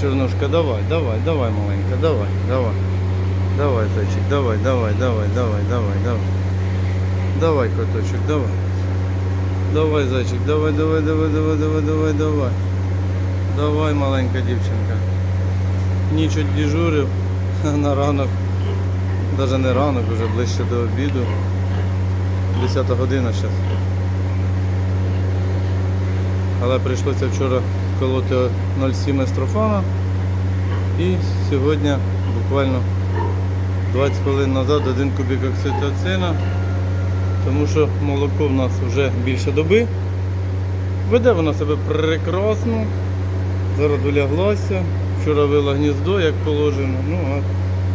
Давай, чернушка, давай, давай, давай, маленька, давай, давай. Давай, зайчик, давай, давай, давай, давай, давай, давай. Давай, коточек, давай. Давай, зайчик, давай, давай, давай, давай, давай, давай, давай. Давай, маленька дівчинка. Ніч от дежурив на ранок. Навіть не ранок, вже ближче до обіду. 10 година зараз. Але прийшлося вчора колоти 0,7 естрофана. І сьогодні буквально 20 хвилин назад один кубик окситоцина. Тому що молоко в нас вже більше доби. Веде воно себе прекрасно. Зараз уляглася. Вчора вила гніздо, як положено. Ну, а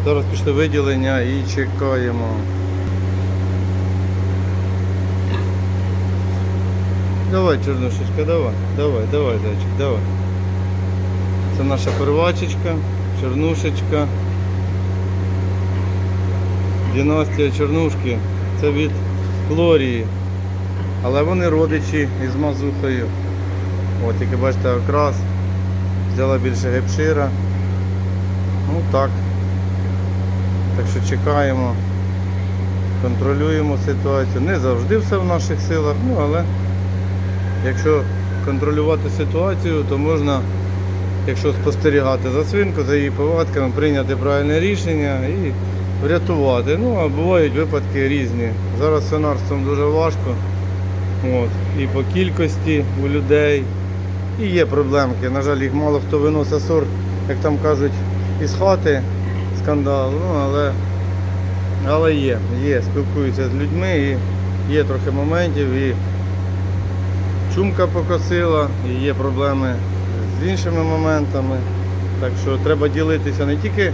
зараз пішли виділення і чекаємо. Давай, чорнушечка, давай, давай, давай, зайчик, давай. Це наша первачечка, чорнушечка. Династія чорнушки. Це від Флорії. Але вони родичі із мазухою. От, тільки бачите, окрас. Взяла більше гепшира. Ну так. Так що чекаємо, контролюємо ситуацію. Не завжди все в наших силах, ну але якщо контролювати ситуацію, то можна, якщо спостерігати за свинкою, за її повадками, прийняти правильне рішення і врятувати. Ну, а бувають випадки різні. Зараз з свинарством дуже важко. От. І по кількості у людей. І є проблемки. На жаль, їх мало хто виносить сорт, як там кажуть, із хати скандал. Ну, але, але є, є, спілкуються з людьми і є трохи моментів. І чумка покосила, і є проблеми з іншими моментами. Так що треба ділитися не тільки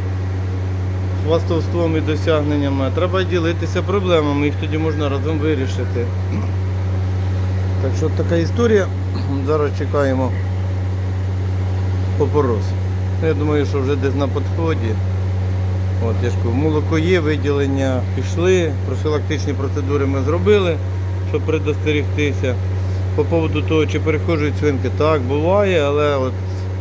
хвастовством і досягненнями, а треба ділитися проблемами, їх тоді можна разом вирішити. Так що така історія. Зараз чекаємо опорос. Я думаю, що вже десь на підході. От, я ж кажу, молоко є, виділення пішли, профілактичні процедури ми зробили, щоб предостерігтися. По поводу того, чи переходжують свинки, так, буває, але от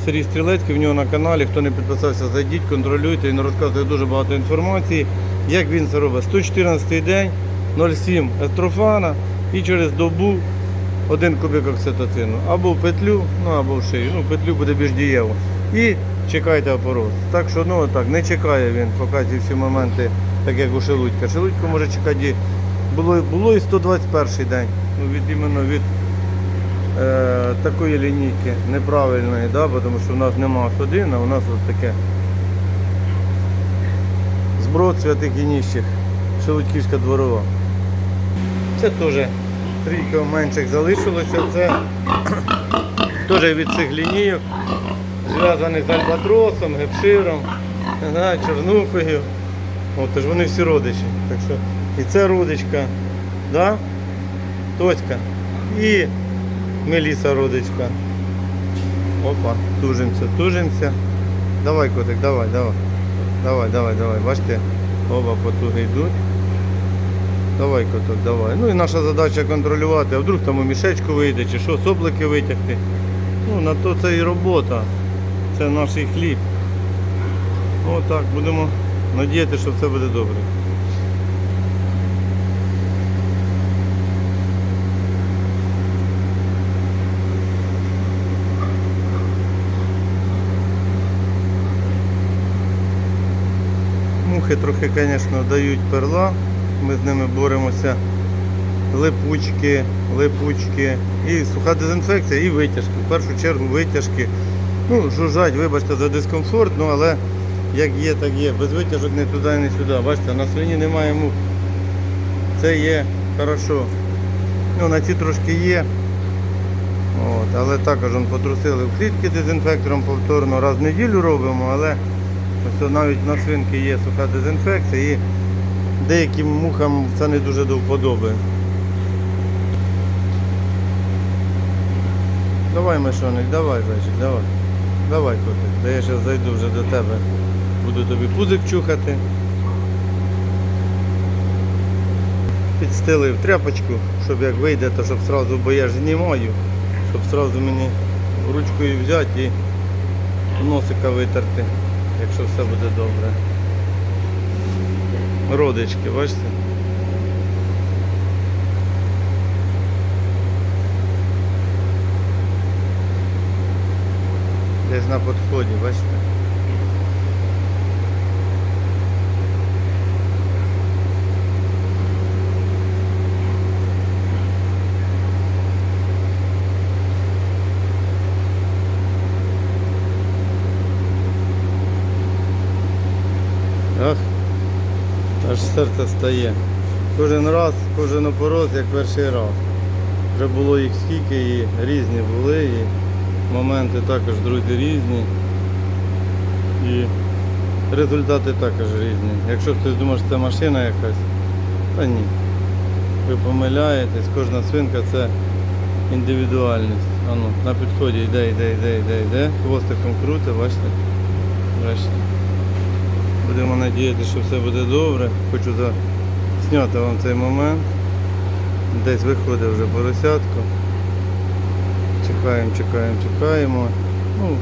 Сергій Стрілецький в нього на каналі, хто не підписався, зайдіть, контролюйте, він розказує дуже багато інформації, як він це робить. 114 день, 0,7 естрофана і через добу один кубик окситоцину. Або в петлю, ну або в шию. Ну, петлю буде більш дієво. І чекайте опороз. Так що ну так, не чекає він, ці всі моменти, так як у Шелудька. Шелудько може чекати. Було, було і 121 день. Ну, від іменно від е, такої лінійки неправильної, да, тому що в нас нема один, а у нас от таке зброд святих і ніщих, Шелудьківська дворова. Це теж трійка менших залишилося. Це теж від цих лінійок, зв'язаний з альбатросом, гепширом, да, чорнухою. От, тож вони всі родичі. Так що і це родичка, да? Тоська і Меліса родичка. Опа, тужимося, тужимося. Давай, котик, давай, давай. Давай, давай, давай. Бачите, оба потуги йдуть. Давай, коток, давай. Ну і наша задача контролювати, а вдруг там у мішечку вийде, чи що, соплики витягти. Ну, на то це і робота. Це наш і хліб. Ну так, будемо надіяти, що все буде добре. Трохи, звісно, дають перла. Ми з ними боремося. Липучки, липучки. І суха дезінфекція, і витяжки. В першу чергу витяжки. Ну, жужжать, вибачте, за дискомфорт, ну але як є, так є. Без витяжок не туди, не сюди. Бачите, на свині немає мух. Це є хорошо. Ну, на ці трошки є. От, але також потрусили в клітки дезінфектором повторно. Раз в неділю робимо, але ось навіть на свинки є суха дезінфекція і деяким мухам це не дуже до вподоби. Давай, Мишоник, давай, зайчик, давай. Давай, котик. Та я зараз зайду вже до тебе. Буду тобі пузик чухати. Підстелив тряпочку, щоб як вийде, то щоб сразу, бо я ж знімаю, щоб сразу мені ручкою взяти і носика витерти, якщо все буде добре. Родички, бачите? Десь на підході, бачите? Серце стає. Кожен раз, кожен опорос, як перший раз. Вже було їх скільки і різні були, і моменти також, друзі, різні. І результати також різні. Якщо хтось думає, що це машина якась, та ні. Ви помиляєтесь, кожна свинка це індивідуальність. Ану, на підході йде, йде, йде, йде, йде. Хвостиком круте, бачите? Бачите. Будемо надіятися, що все буде добре. Хочу зняти вам цей момент. Десь виходить вже поросятко. Чекаємо, чекаємо, чекаємо. Ну,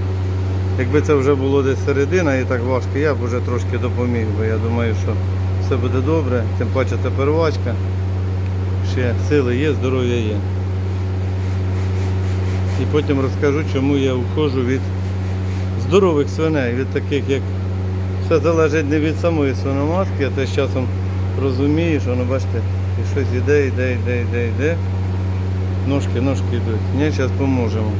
якби це вже було десь середина і так важко, я б вже трошки допоміг, бо я думаю, що все буде добре. Тим паче це первачка. Ще сили є, здоров'я є. І потім розкажу, чому я уходжу від здорових свиней, від таких як все залежить не від самої свиноматки, а ти з часом розумієш, воно бачите, і щось іде, йде, йде, йде, йде. Ножки, ножки йдуть. Ні, зараз поможемо.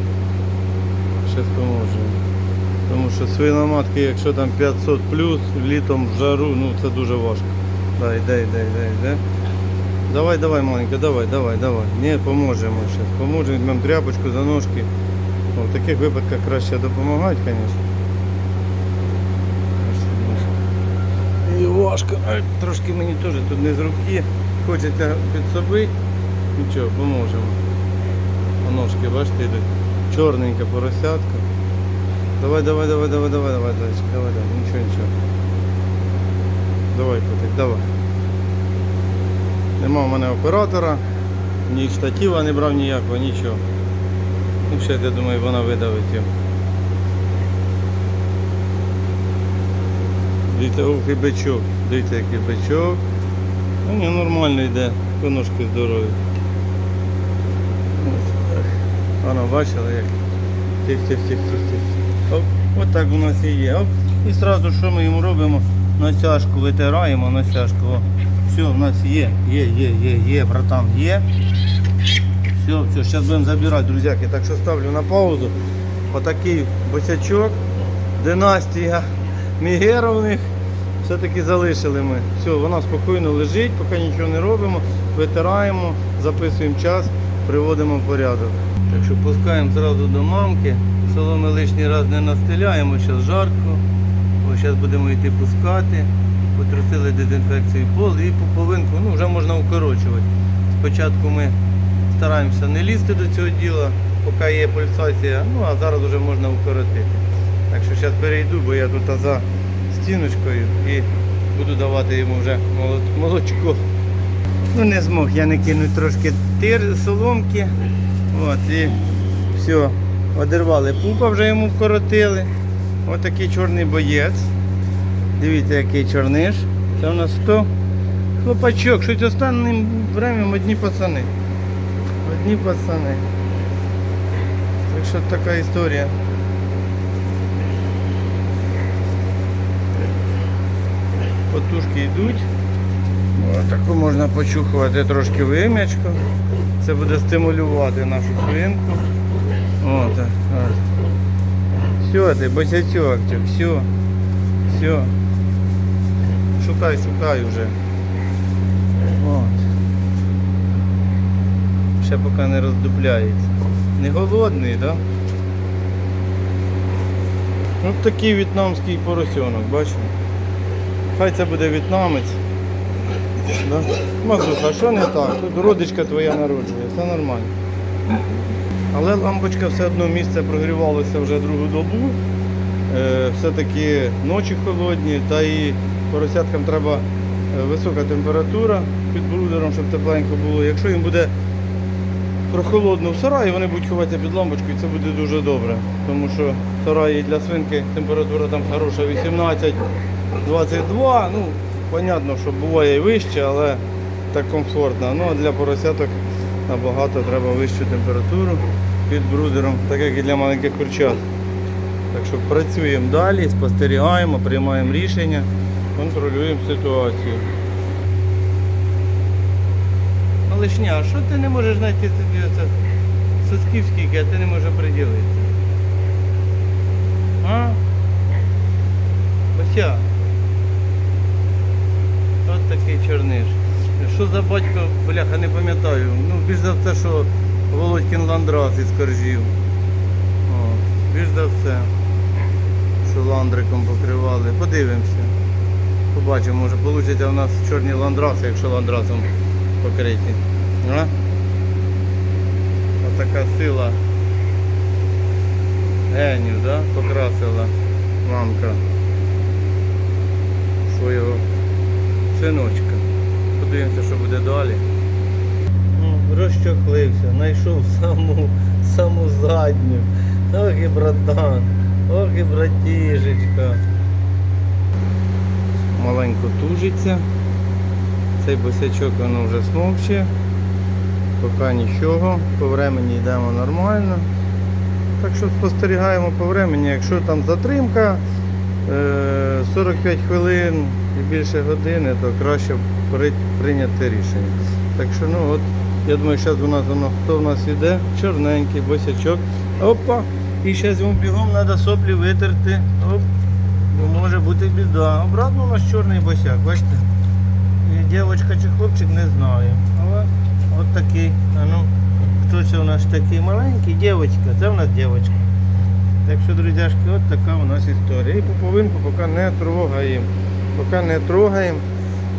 Зараз поможемо. Тому що свиноматки, якщо там 500 плюс, літом в жару, ну це дуже важко. Да, йде, йде, йде, йде. Давай, давай, маленька, давай, давай, давай. Ні, поможемо зараз. Поможемо, візьмемо тряпочку за ножки. О, в таких випадках краще допомагати, звісно. І важко. Трошки мені теж тут не з руки. Хочеться підсобити. Нічого, поможемо. Ножки, бачите, йдуть. Чорненька поросятка. Давай, давай, давай, давай, давай, давай, зайчик, давай, давай. Нічого, нічого. Давай, котик, давай. Нема в мене оператора, ні штатива не брав ніякого, нічого. Ну, ще, я думаю, вона видавить його. І бичок. Дивіться, який бичок. Ну ні, нормально йде, коножки здорові. Ось, ех. Вона бачила як. Тих, тих, тих, тих, тих. От так у нас і є. Оп. І одразу що ми йому робимо? Насяжку витираємо, насяжку. Все, у нас є, є, є, є, є, братан, є. Все, все, зараз будемо забирати, друзяки. Так що ставлю на паузу. Отакий босячок, династія Мігеровних. Все-таки залишили ми. Все, вона спокійно лежить, поки нічого не робимо, витираємо, записуємо час, приводимо в порядок. Так що пускаємо одразу до мамки. Соломи лишній раз не настеляємо, зараз жарко. Ось зараз будемо йти пускати. Потрусили дезінфекцію пол і пуповинку ну, вже можна укорочувати. Спочатку ми стараємося не лізти до цього діла, поки є пульсація, ну а зараз вже можна укоротити. Так що зараз перейду, бо я тут за стіночкою і буду давати йому вже молочко. Ну не змог я не кинуть трошки тир, соломки. От, і все, одервали пупа, вже йому вкоротили. Ось такий чорний боєць. Дивіться, який чорниш. Це у нас 100 хлопачок. Щось останнім временем одні пацани. Одні пацани. Так що така історія. Потушки йдуть. О, таку можна почухувати трошки вим'ячко. Це буде стимулювати нашу свинку. О, так. Все, ти босячок, все. Все. Шукай, шукай вже. От. Ще поки не роздупляється. Не голодний, так? Да? Ось такий в'єтнамський поросенок, бачите? Хай це буде в'єтнамець. Да? Мазуха, що не так? Тут родичка твоя народжує, все нормально. Але лампочка все одно місце прогрівалося вже другу добу. Е, все-таки ночі холодні, та і поросяткам треба е, висока температура під брудером, щоб тепленько було. Якщо їм буде прохолодно в сараї, вони будуть ховатися під лампочкою, і це буде дуже добре. Тому що сараї для свинки температура там хороша 18, 22. Ну, понятно, що буває і вище, але так комфортно. Ну а для поросяток набагато треба вищу температуру під брудером, так як і для маленьких курчат. Так що працюємо далі, спостерігаємо, приймаємо рішення, контролюємо ситуацію. Малишня, а що ти не можеш знайти собі оце сосків скільки, ти не можеш приділити? А? Бася. От такий чорниш. Що за батько, бляха, не пам'ятаю. Ну, більш за все, що Володькін ландрас із коржів. Більш за все. Що ландриком покривали. Подивимося. Побачимо, може вийде у нас чорні ландраси, якщо ландрасом покриті. А? Отака сила генів, да? покрасила мамка свого синочка. Подивимося, що буде далі. Ну, знайшов саму, саму задню. Ох і братан, ох і братішечка. Маленько тужиться. Цей босячок воно вже смовче. Поки нічого, по времені йдемо нормально. Так що спостерігаємо по времені. Якщо там затримка е, 45 хвилин і більше години, то краще прийняти рішення. Так що, ну от, я думаю, зараз у нас воно хто в нас іде? Чорненький босячок. Опа! І зараз йому бігом треба соплі витерти. Оп. Бо може бути біда. Обратно у нас чорний босяк, бачите? І дівчинка чи хлопчик не знаю. Але от такий. А ну, хто це у нас такий маленький? Дівчинка, це у нас дівчинка. Так що, друзяшки, от така у нас історія. І пуповинку поки не трогаємо. Поки не трогаємо,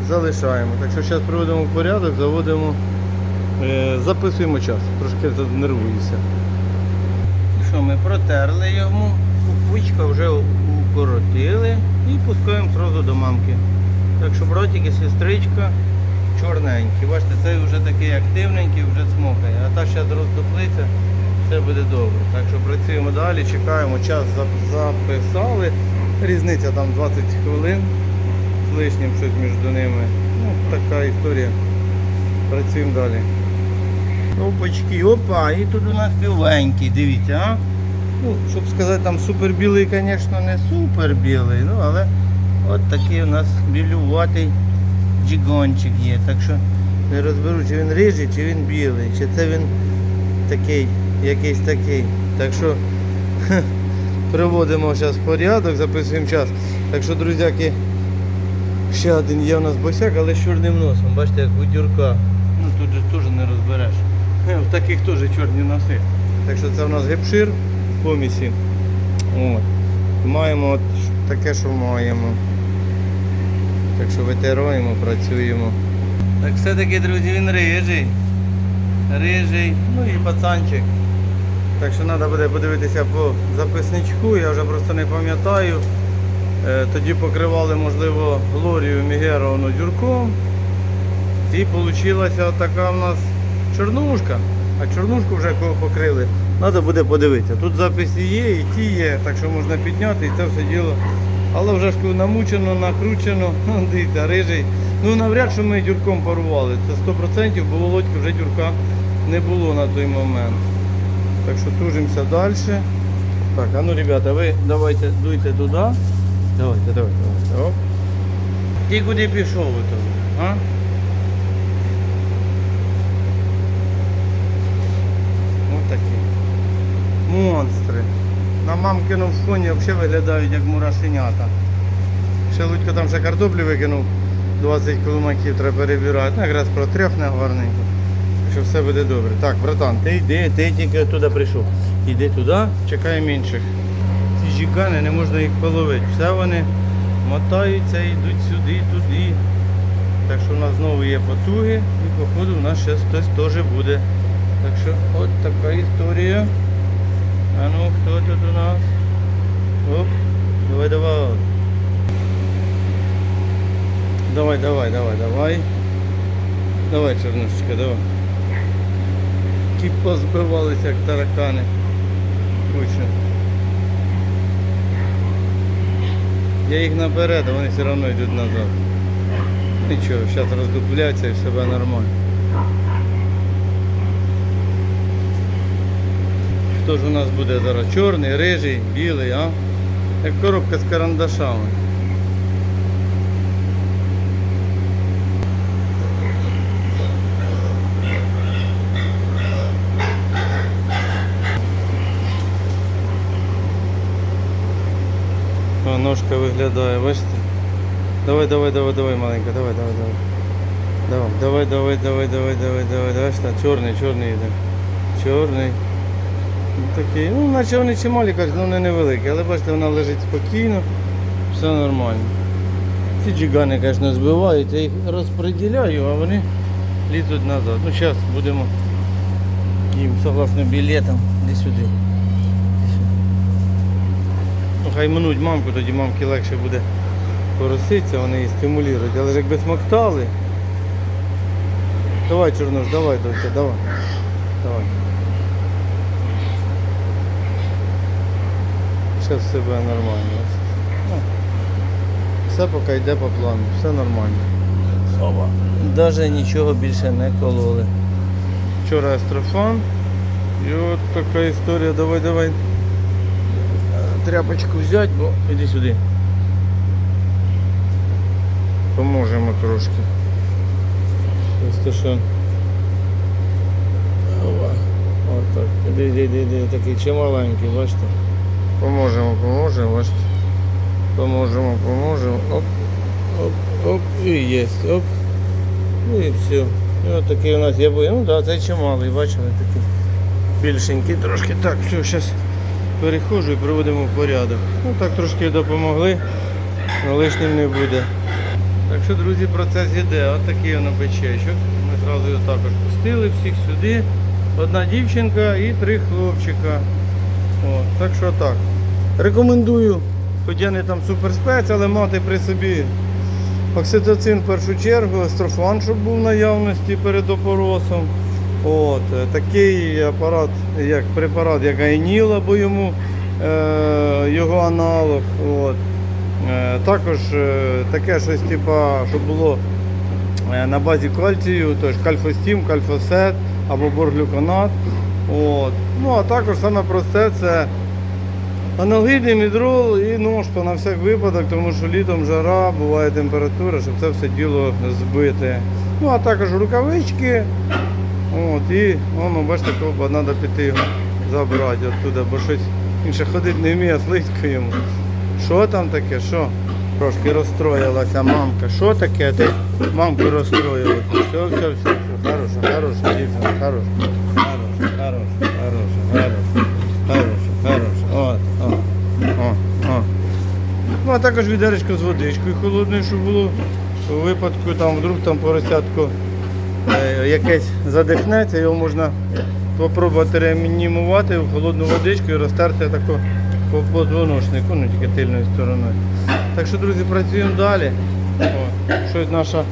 залишаємо. Так що зараз приводимо в порядок, заводимо, е, записуємо час. Трошки нервуюся. Що ми протерли йому, кукучка вже укоротили і пускаємо одразу до мамки. Так що братик і сестричка чорненькі. Бачите, цей вже такий активненький, вже смокає. А та зараз роздуплиться, все буде добре. Так що працюємо далі, чекаємо, час записали. Різниця там 20 хвилин з лишнім щось між ними. Ну, така історія. Працюємо далі. Опачки, опа, і тут у нас біленький, дивіться, а? Ну, щоб сказати, там супер білий, звісно, не супер білий, ну але от такий у нас білюватий джигончик є. Так що не розберу, чи він рижий, чи він білий, чи це він такий, якийсь такий. Так що приводимо зараз в порядок, записуємо час. Так що, друзяки, ще один є у нас босяк, але з чорним носом. Бачите, як у дюрка. Ну тут же теж не розбереш. В таких теж чорні носи. Так що це у нас гепшир в помісі. От. Маємо от таке, що маємо. Так що витираємо, працюємо. Так все-таки, друзі, він рижий. Рижий, ну і пацанчик. Так що треба буде подивитися по записничку, я вже просто не пам'ятаю. Е, Тоді покривали, можливо, Глорію Мігеровну дюрком. І вийшла така в нас чорнушка. А чорнушку вже кого покрили. Треба буде подивитися. Тут записи є і ті є, так що можна підняти і це все діло. Але вже ж намучено, накручено, ну, дивіться, рижий. Ну навряд чи ми дюрком парували. Це 100%, бо Володьки вже дюрка не було на той момент. Так що тужимося далі. Так, а ну ребята, ви давайте дуйте туди. Давайте, давайте, давайте. Оп. Ти куди пішов ви то? А? Ось такі. Монстри. На мамкиному фоні взагалі виглядають як мурашенята. Ще Лудько там ще картоплі викинув. 20 кілометрів треба перебирати. Ну, якраз протрьохне гарненько. Що все буде добре. Так, братан, ти йди, ти тільки туди прийшов. Іди туди, чекаємо інших. Ці не можна їх половити. Все вони мотаються, йдуть сюди, туди. Так що у нас знову є потуги і походу у нас ще хтось теж буде. Так що от така історія. А ну хто тут у нас? Оп, давай, давай. Давай, давай, давай, давай. Давай, чернушечка, давай. Ті позбивалися, як таракани. Куча. Я їх наперед, а вони все одно йдуть назад. Нічого, зараз роздупляться і все буде нормально. Хто ж у нас буде зараз? Чорний, рижий, білий, а? Як коробка з карандашами. О, ножка виглядає, бачите? Давай, давай, давай, давай, маленька, давай, давай, давай. Давай, давай, давай, давай, давай, давай, давай, давай, що, чорний, чорний йде. Чорний. Ну, Такий, ну, наче вони чималі, кажуть, ну вони невеликі, але бачите, вона лежить спокійно, все нормально. Ці джигани, звісно, збивають, я їх розподіляю, а вони лізуть назад. Ну, зараз будемо їм, согласно білетам, де сюди. Хай минуть мамку, тоді мамки легше буде пороситися, вони її стимулюють. Але ж якби смоктали. Давай, Чорнош, давай, доча, давай. Давай. Зараз все буде нормально. Ну, Все поки йде по плану, все нормально. Оба. Навіть нічого більше не кололи. Вчора астрофан. І от така історія. Давай, давай. Е, Тряпочку взяти, бо іди сюди. Поможемо трошки. Просто що. Ова. Отак. Іди, іди, іди, іди. Такий чималенький, бачите. Поможемо, поможемо, бачите. Поможемо, поможемо. Оп, оп, оп, і є. Оп. Ну і все. І от такий у нас є бой. Ну так, да, це чималий, бачили, такий більшенький трошки. Так, все, зараз Перехожу і приводимо в порядок. Ну так трошки допомогли, але лишнім не буде. Так що, друзі, процес іде. От такий воно бичечок. Ми одразу його також пустили всіх сюди. Одна дівчинка і три хлопчика. О, так що так. Рекомендую, хоч я не там суперспец, але мати при собі окситоцин в першу чергу, астрофан, щоб був в наявності перед опоросом. От, е, такий апарат, як препарат, як Айніл, або йому е, його аналог. От. Е, також е, таке щось, типа, щоб було на базі кальцію, тож кальфостім, кальфосет або борглюконат. От. Ну а також саме просте це аналгідний мідрол і ножка на всяк випадок, тому що літом жара, буває температура, щоб це все діло збити. Ну а також рукавички. От, і воно, бачите, коба треба піти його забрати оттуда, бо щось інше ходити не вміє, слизько йому. Що там таке? Що? Трошки розстроїлася мамка. Що таке ти? Мамку розстроїла. Все, все, все, все. Хороша, хороша, дівчина, хороша. Хороша, хороша, хороша, хороша. Хороша. Ну, а також відеречко з водичкою холодною, щоб було у випадку там вдруг там поросятко е, якесь задихнеться, його можна спробувати реанімувати в холодну водичку і розтерти тако по позвоночнику, ну тільки тильною стороною. Так що, друзі, працюємо далі. О, щось наша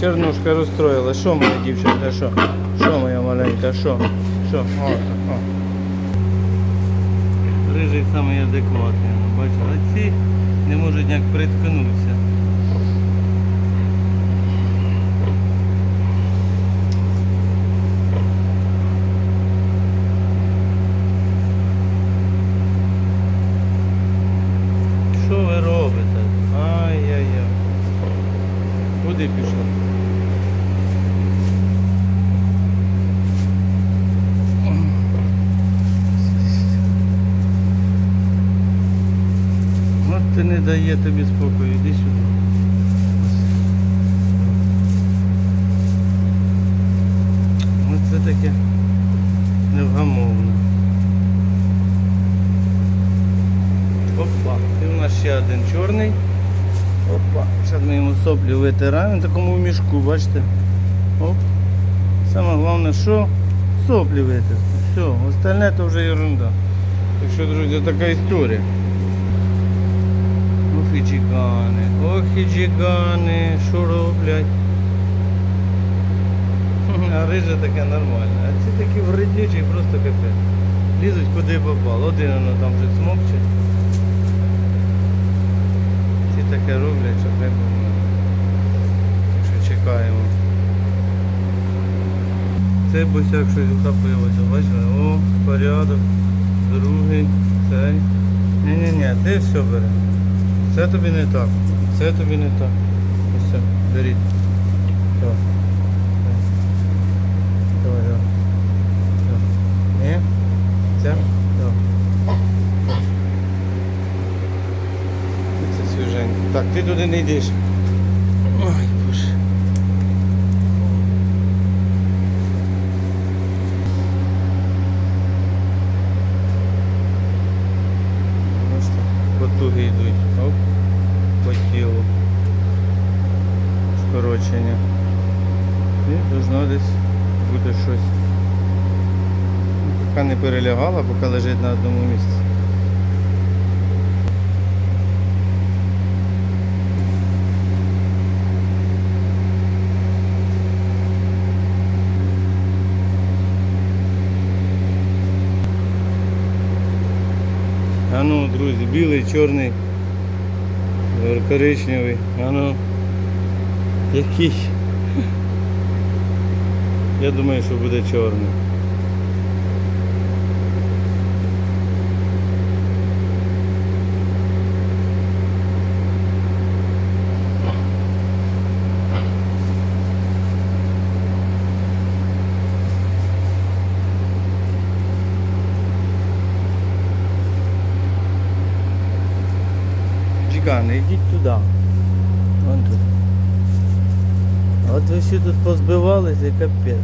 чернушка розстроїла. Що моя дівчинка? Що? Що моя маленька? Що? Що? О, о. Рижий самий адекватний, ну, бачите, ці не можуть ніяк приткнутися. Що ви робите? Ай-яй-яй. Куди пішла? От ти не дає тобі спокою, іди сюди. Таке невгамовне. Опа, і у нас ще один чорний. Опа, зараз ми йому соплі витираємо в такому мішку, бачите? Оп. Саме головне, що соплі витерти. Все, остальне то вже ерунда. Так що, друзі, така історія. Ох і джигани, ох і джигани, що роблять? А рижа таке нормальне. А ці такі вреднючі, просто капець. Лізуть куди попало. Один воно там вже смокче. таке роблять, щоб не було. Так що чекаємо. Цей босяк щось ухопилося, бачите? О, порядок. Другий, цей. Ні-ні-ні, ти все бери. Це тобі не так. Це тобі не так. Все, беріть. Давай. Давай, давай. давай. Ні? Це? Давай. Це свіженько. Так, ти туди не йдеш. Ой, боже. Бачите, потуги йдуть. Оп, по тілу. Скорочення. І должно десь бути щось. Поки не перелягала, поки лежить на одному місці. А ну, друзі, білий, чорний, коричневий. А ну. Який? Я думаю, що буде чорний. Чекане, йдіть туди. Вон тут. От ви всі тут позбивалися, капець.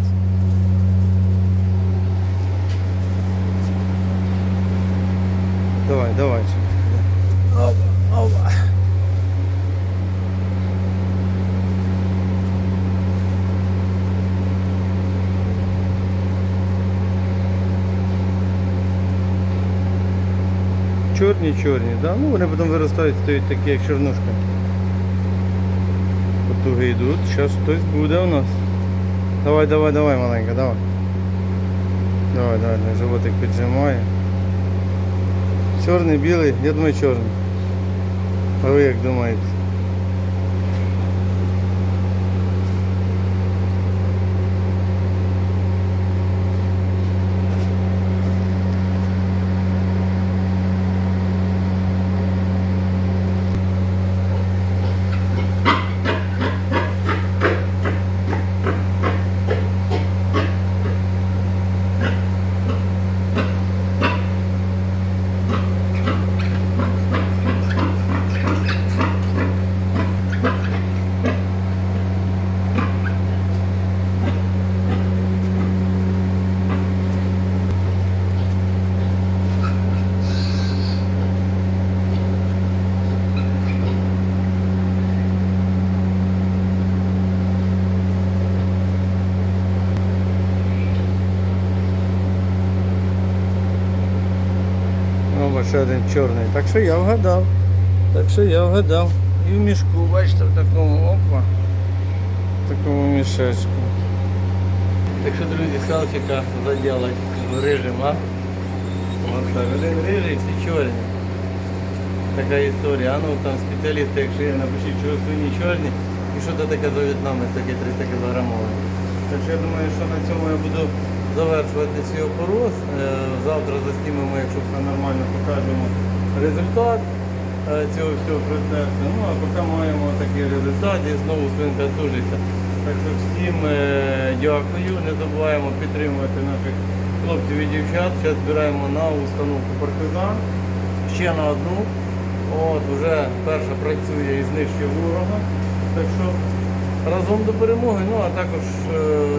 Давай, давай. Чорні, чорні, да? Ну вони потім виростають, стають такі, як чорнушка. Потуги йдуть, зараз хтось буде у нас. Давай, давай, давай, маленька, давай. Давай, давай, давай, животик піджимає. Чорний, білий, я думаю чорний. А ви як думаєте? О, ще один чорний. Так що я вгадав. Так що я вгадав. І в мішку, бачите, в такому опа. В такому мішечку. Так що, друзі, салчика заділать рижим, а? Один рижий, всі чорні. Така історія. А ну там спеціалісти, якщо є, напишіть, чого свині чорні і що це таке за в'єтнамець, таке 300 кілограмове. Так що я думаю, що на цьому я буду завершувати свій опорос. Е, Завтра заснімемо, якщо все нормально, покажемо результат е, цього всього процесу. Ну а поки маємо такий результат і знову свинка тужиться. Так що всім е, дякую. Не забуваємо підтримувати наших хлопців і дівчат. Зараз збираємо на установку партизан. Ще на одну. От, вже перша працює і знищує ворога. Так що разом до перемоги. Ну а також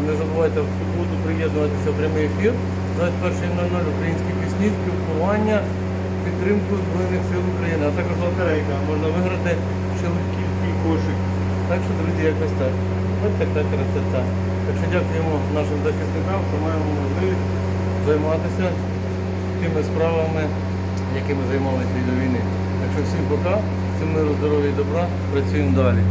не забувайте в суботу приєднуватися в прямий ефір. 21.00 українські пісні, спілкування, підтримку Збройних сил України, а також лотерейка. Можна виграти шелудьківський кошик. Так що, друзі, якось так. Ось така красота. Так що дякуємо нашим захисникам, що маємо можливість займатися тими справами, якими займалися до війни. Так що всім пока, всім миру, здоров'я і добра, працюємо далі.